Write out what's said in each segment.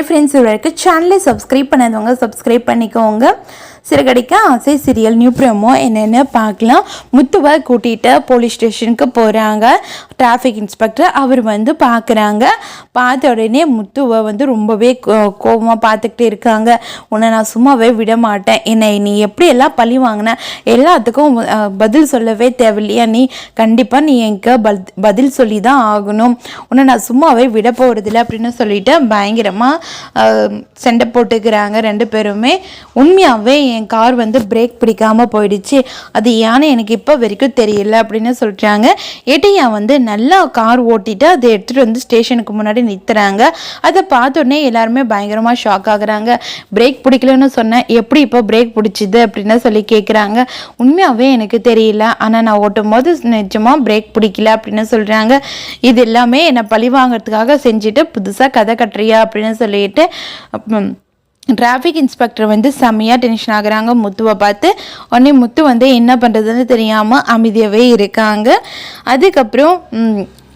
Hi friends இவருக்கு சேனலை subscribe பண்ணாதவங்க சப்ஸ்கிரைப் பண்ணிக்கோங்க. சிறகடிக்க ஆசை சீரியல் நியூ ப்ரோமோ என்னென்னு பார்க்கலாம். முத்துவை கூட்டிகிட்டு போலீஸ் ஸ்டேஷனுக்கு போகிறாங்க டிராஃபிக் இன்ஸ்பெக்டர் அவர் வந்து பார்க்குறாங்க பார்த்த உடனே முத்துவை வந்து ரொம்பவே கோ- பார்த்துக்கிட்டே இருக்காங்க. உன்னை நான் சும்மாவே விட மாட்டேன். என்னை நீ எப்படி எல்லாம் பழி வாங்கின? எல்லாத்துக்கும் பதில் சொல்லவே தேவையில்லையா நீ? கண்டிப்பாக நீ எனக்கு பதில் சொல்லி தான் ஆகணும். உன்னை நான் சும்மாவே விட போகிறதில்ல அப்படின்னு சொல்லிட்டு பயங்கரமாக சண்டை போட்டுக்கிறாங்க ரெண்டு பேருமே. உண்மையாகவே என் கார் வந்து பிரேக் பிடிக்காமல் போயிடுச்சு. அது ஏன்னு எனக்கு இப்போ வரைக்கும் தெரியல அப்படின்னு சொல்கிறாங்க ஏட்டையா வந்து நல்லா கார் ஓட்டிட்டு அதை எடுத்துகிட்டு வந்து ஸ்டேஷனுக்கு முன்னாடி நிறுத்துறாங்க. அதை பார்த்தோன்னே எல்லாருமே பயங்கரமாக ஷாக் ஆகுறாங்க. பிரேக் பிடிக்கலன்னு சொன்னேன் எப்படி இப்போ பிரேக் பிடிச்சிது? அப்படின்னு சொல்லி கேட்குறாங்க உண்மையாகவே எனக்கு தெரியல. ஆனால் நான் ஓட்டும் போது நிஜமாக பிரேக் பிடிக்கல அப்படின்னு சொல்கிறாங்க இது எல்லாமே என்னை பழி வாங்குறதுக்காக செஞ்சுட்டு புதுசாக கதை கட்டுறியா அப்படின்னு சொல்லிட்டு டிராஃபிக் இன்ஸ்பெக்டர் வந்து செம்மையாக டென்ஷன் ஆகுறாங்க. முத்துவை பார்த்து உடனே முத்து வந்து என்ன பண்ணுறதுன்னு தெரியாமல் அமைதியாகவே இருக்காங்க. அதுக்கப்புறம்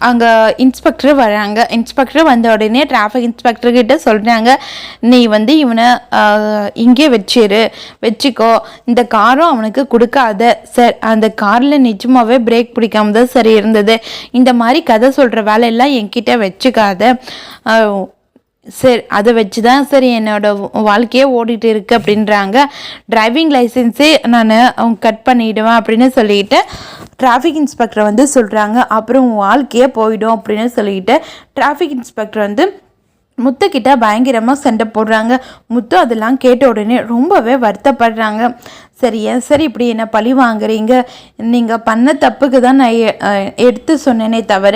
அங்கே இன்ஸ்பெக்டர் வராங்க. இன்ஸ்பெக்டர் வந்த உடனே டிராஃபிக் இன்ஸ்பெக்டர்கிட்ட சொல்கிறாங்க நீ வந்து இவனை இங்கே வச்சிரு. வச்சுக்கோ. இந்த காரும் அவனுக்கு கொடுக்காத. சார் அந்த காரில் நிஜமாகவே பிரேக் பிடிக்காம தான் சரி இருந்தது. இந்த மாதிரி கதை சொல்கிற வேலையெல்லாம் என்கிட்ட வச்சுக்காத. சரி அதை வச்சு தான் சரி என்னோடய வாழ்க்கையே ஓடிட்டு இருக்கு அப்படின்றாங்க. டிரைவிங் லைசன்ஸே நான் கட் பண்ணிவிடுவேன் அப்படின்னு சொல்லிட்டு டிராஃபிக் இன்ஸ்பெக்டர் வந்து சொல்கிறாங்க அப்புறம் வாழ்க்கையே போயிடும் அப்படின்னு சொல்லிட்டு டிராஃபிக் இன்ஸ்பெக்டர் வந்து முத்துக்கிட்ட பயங்கரமாக சண்டை போடுறாங்க. முத்து அதெல்லாம் கேட்ட உடனே ரொம்பவே வருத்தப்படுறாங்க. சரி ஏன் சரி இப்படி என்ன பழி வாங்குறீங்க? நீங்கள் பண்ண தப்புக்கு தான் நான் எடுத்து சொன்னேனே தவிர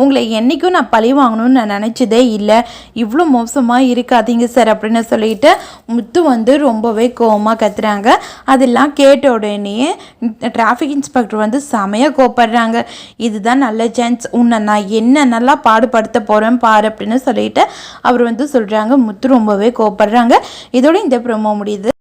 உங்களை என்றைக்கும் நான் பழி வாங்கணும்னு நான் நினச்சதே இல்லை. இவ்வளோ மோசமாக இருக்காதீங்க சார் அப்படின்னு சொல்லிட்டு முத்து வந்து ரொம்பவே கோவமாக கத்துறாங்க. அதெல்லாம் கேட்ட உடனே டிராஃபிக் இன்ஸ்பெக்டர் வந்து செமையாக கோப்படுறாங்க இதுதான் நல்ல சான்ஸ் உன்னை நான் என்ன நல்லா பாடுபடுத்த போகிறேன் பாரு அப்படின்னு சொல்லிட்டு அவர் வந்து சொல்கிறாங்க முத்து ரொம்பவே கோப்படுறாங்க இதோட இந்த ப்ரோமோ முடியுது.